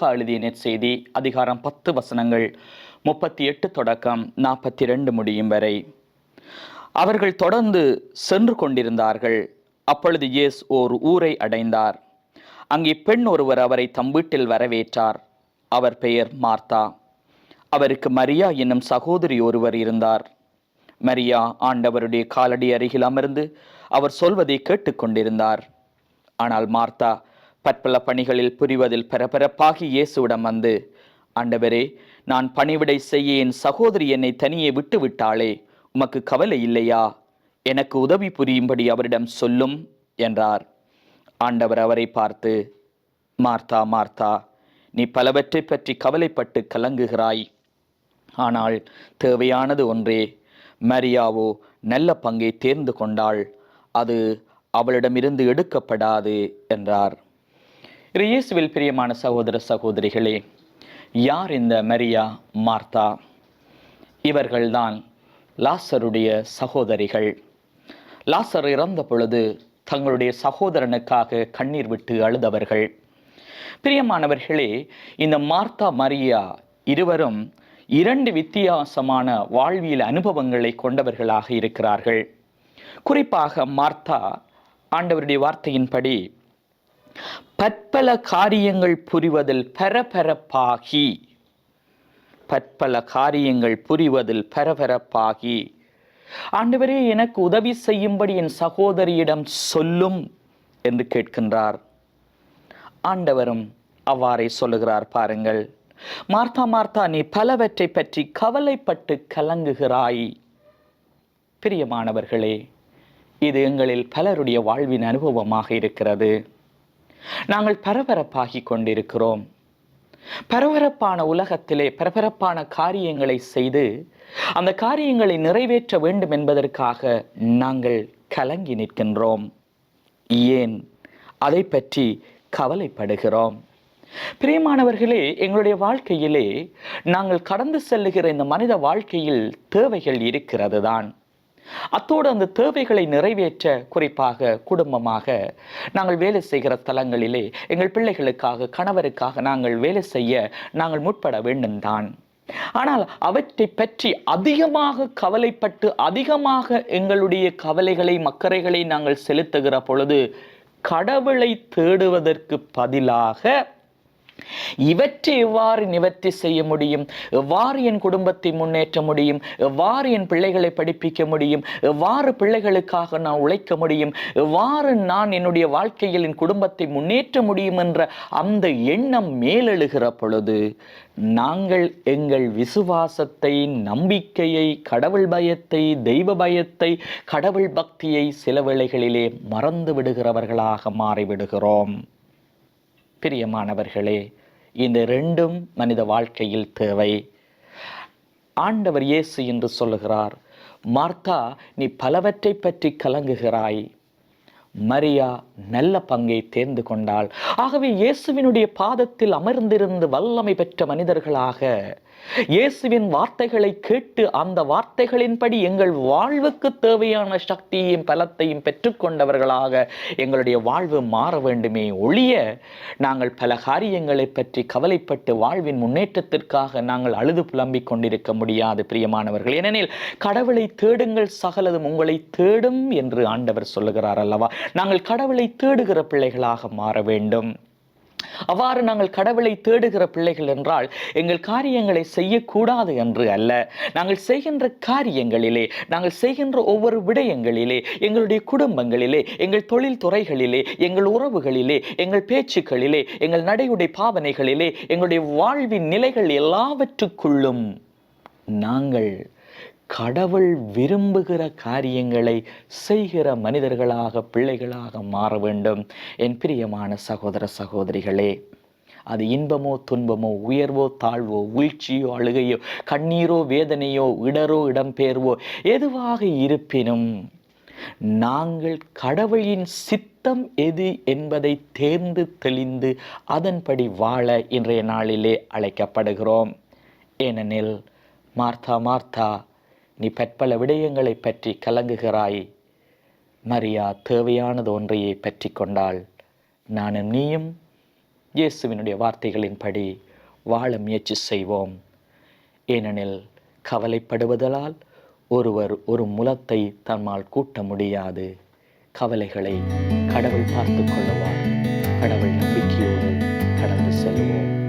லூக்கா எழுதிய நெற்செய்தி அதிகாரம் பத்து வசனங்கள் முப்பத்தி எட்டு தொடக்கம் நாற்பத்தி ரெண்டு முடியும் வரை. அவர்கள் தொடர்ந்து சென்று கொண்டிருந்தார்கள். அப்பொழுது இயேசு ஓர் ஊரை அடைந்தார். அங்கே பெண் ஒருவர் அவரை தம் வீட்டில் வரவேற்றார். அவர் பெயர் மார்த்தா. அவருக்கு மரியா என்னும் சகோதரி ஒருவர் இருந்தார். மரியா ஆண்டவருடைய காலடி அருகில் அமர்ந்து அவர் சொல்வதை கேட்டுக்கொண்டிருந்தார். ஆனால் மார்த்தா பற்பல பணிகளில் புரிவதில் பரபரப்பாகி இயேசுவிடம் வந்து ஆண்டவரே நான் பணிவிடை செய்ய என் சகோதரி என்னை தனியே விட்டுவிட்டாளே உமக்கு கவலை இல்லையா? எனக்கு உதவி புரியும்படி அவரிடம் சொல்லும் என்றார். ஆண்டவர் அவரை பார்த்து மார்த்தா மார்த்தா நீ பலவற்றை பற்றி கவலைப்பட்டு கலங்குகிறாய். ஆனால் தேவையானது ஒன்றே மரியாவோ நல்ல பங்கை தேர்ந்து கொண்டாள் அது அவளிடமிருந்து எடுக்கப்படாது என்றார். இயேசுவில் பிரியமான சகோதர சகோதரிகளே யார் இந்த மரியா மார்த்தா? இவர்கள்தான் லாசருடைய சகோதரிகள். லாசர் இறந்த பொழுது தங்களுடைய சகோதரனுக்காக கண்ணீர் விட்டு அழுதவர்கள். பிரியமானவர்களே இந்த மார்த்தா மரியா இருவரும் இரண்டு வித்தியாசமான வாழ்வியல் அனுபவங்களை கொண்டவர்களாக இருக்கிறார்கள். குறிப்பாக மார்த்தா ஆண்டவருடைய வார்த்தையின்படி பற்பல காரியங்கள் புரிவதில் பரபரப்பாகி பற்பல காரியங்கள் புரிவதில் பரபரப்பாகி ஆண்டவரே எனக்கு உதவி செய்யும்படி என் சகோதரியிடம் சொல்லும் என்று கேட்கின்றார். ஆண்டவரும் அவ்வாறே சொல்லுகிறார் பாருங்கள். மார்த்தா மார்த்தா நீ பலவற்றை பற்றி கவலைப்பட்டு கலங்குகிறாய். பிரியமானவர்களே இது எங்களில் பலருடைய வாழ்வின் அனுபவமாக இருக்கிறது. நாங்கள் பரபரப்பாகி கொண்டிருக்கிறோம். பரபரப்பான உலகத்திலே பரபரப்பான காரியங்களை செய்து அந்த காரியங்களை நிறைவேற்ற வேண்டும் என்பதற்காக நாங்கள் கலங்கி நிற்கின்றோம். ஏன்? அதை பற்றி கவலைப்படுகிறோம். பிரியமானவர்களே எங்களுடைய வாழ்க்கையிலே நாங்கள் கடந்து செல்லுகிற இந்த மனித வாழ்க்கையில் தேவைகள் இருக்கிறது தான் அத்தோடு அந்த தேவைகளை நிறைவேற்ற குறிப்பாக குடும்பமாக நாங்கள் வேலை செய்கிற தலங்களிலே எங்கள் பிள்ளைகளுக்காக கணவருக்காக நாங்கள் வேலை செய்ய நாங்கள் முற்பட வேண்டும் தான் ஆனால் அவற்றை பற்றி அதிகமாக கவலைப்பட்டு அதிகமாக எங்களுடைய கவலைகளை மக்கரைகளை நாங்கள் செலுத்துகிற பொழுது கடவுளை தேடுவதற்கு பதிலாக இவற்றை எவ்வாறு நிவர்த்தி செய்ய முடியும்? எவ்வாறு என் குடும்பத்தை முன்னேற்ற முடியும்? எவ்வாறு என் பிள்ளைகளை படிப்பிக்க முடியும்? எவ்வாறு பிள்ளைகளுக்காக நான் உழைக்க முடியும்? எவ்வாறு நான் என்னுடைய வாழ்க்கையில் என் குடும்பத்தை முன்னேற்ற முடியும் என்ற அந்த எண்ணம் மேலெழுகிற பொழுது நாங்கள் எங்கள் விசுவாசத்தை நம்பிக்கையை கடவுள் பயத்தை தெய்வ பயத்தை கடவுள் பக்தியை சில வேளைகளிலே மறந்து விடுகிறவர்களாக மாறிவிடுகிறோம். பிரியமானவர்களே இந்த ரெண்டும் மனித வாழ்க்கையில் தேவை. ஆண்டவர் இயேசு என்று சொல்லுகிறார் மார்த்தா நீ பலவற்றை பற்றி கலங்குகிறாய். மரியா நல்ல பங்கை தேர்ந்து கொண்டாள். ஆகவே இயேசுவினுடைய பாதத்தில் அமர்ந்திருந்து வல்லமை பெற்ற மனிதர்களாக இயேசுவின் வார்த்தைகளை கேட்டு அந்த வார்த்தைகளின்படி எங்கள் வாழ்வுக்கு தேவையான சக்தியையும் பலத்தையும் பெற்றுக்கொண்டவர்களாக எங்களுடைய வாழ்வு மாற வேண்டுமே ஒழிய நாங்கள் பல காரியங்களை பற்றி கவலைப்பட்டு வாழ்வின் முன்னேற்றத்திற்காக நாங்கள் அழுது புலம்பிக் கொண்டிருக்க முடியாது பிரியமானவர்கள். ஏனெனில் கடவுளை தேடுங்கள் சகலதும் உங்களை தேடும் என்று ஆண்டவர் சொல்லுகிறார் அல்லவா? நாங்கள் கடவுளை தேடுகிற பிள்ளைகளாக மாற வேண்டும். அவ்வாறு நாங்கள் கடவுளை தேடுகிற பிள்ளைகள் என்றால் எங்கள் காரியங்களை செய்யக்கூடாது என்று அல்ல. நாங்கள் செய்கின்ற காரியங்களிலே நாங்கள் செய்கின்ற ஒவ்வொரு விடயங்களிலே எங்களுடைய குடும்பங்களிலே எங்கள் தொழில் துறைகளிலே எங்கள் உறவுகளிலே எங்கள் பேச்சுக்களிலே எங்கள் நடையுடை பாவனைகளிலே எங்களுடைய வாழ்வின் நிலைகள் எல்லாவற்றுக்குள்ளும் நாங்கள் கடவுள் விரும்புகிற காரியங்களை செய்கிற மனிதர்களாக பிள்ளைகளாக மாற வேண்டும். என் பிரியமான சகோதர சகோதரிகளே அது இன்பமோ துன்பமோ உயர்வோ தாழ்வோ வீழ்ச்சியோ அழுகையோ கண்ணீரோ வேதனையோ இடரோ இடம்பெயர்வோ எதுவாக இருப்பினும் நாங்கள் கடவுளின் சித்தம் எது என்பதை தேர்ந்து தெளிந்து அதன்படி வாழ இன்றைய நாளிலே அழைக்கப்படுகிறோம். ஏனெனில் மார்த்தா மார்த்தா நீ பற்பல விடயங்களை பற்றி கலங்குகிறாய். மரியா தேவையானது ஒன்றையே பற்றி கொண்டாள். நானும் நீயும் இயேசுவினுடைய வார்த்தைகளின்படி வாழ முயற்சி செய்வோம். ஏனெனில் கவலைப்படுவதால் ஒருவர் ஒரு முலத்தை தம்மால் கூட்ட முடியாது. கவலைகளை கடவுள் பார்த்து கொள்ளுவார். கடவுள் நம்பிக்கையோடு கடந்து செல்வோம்.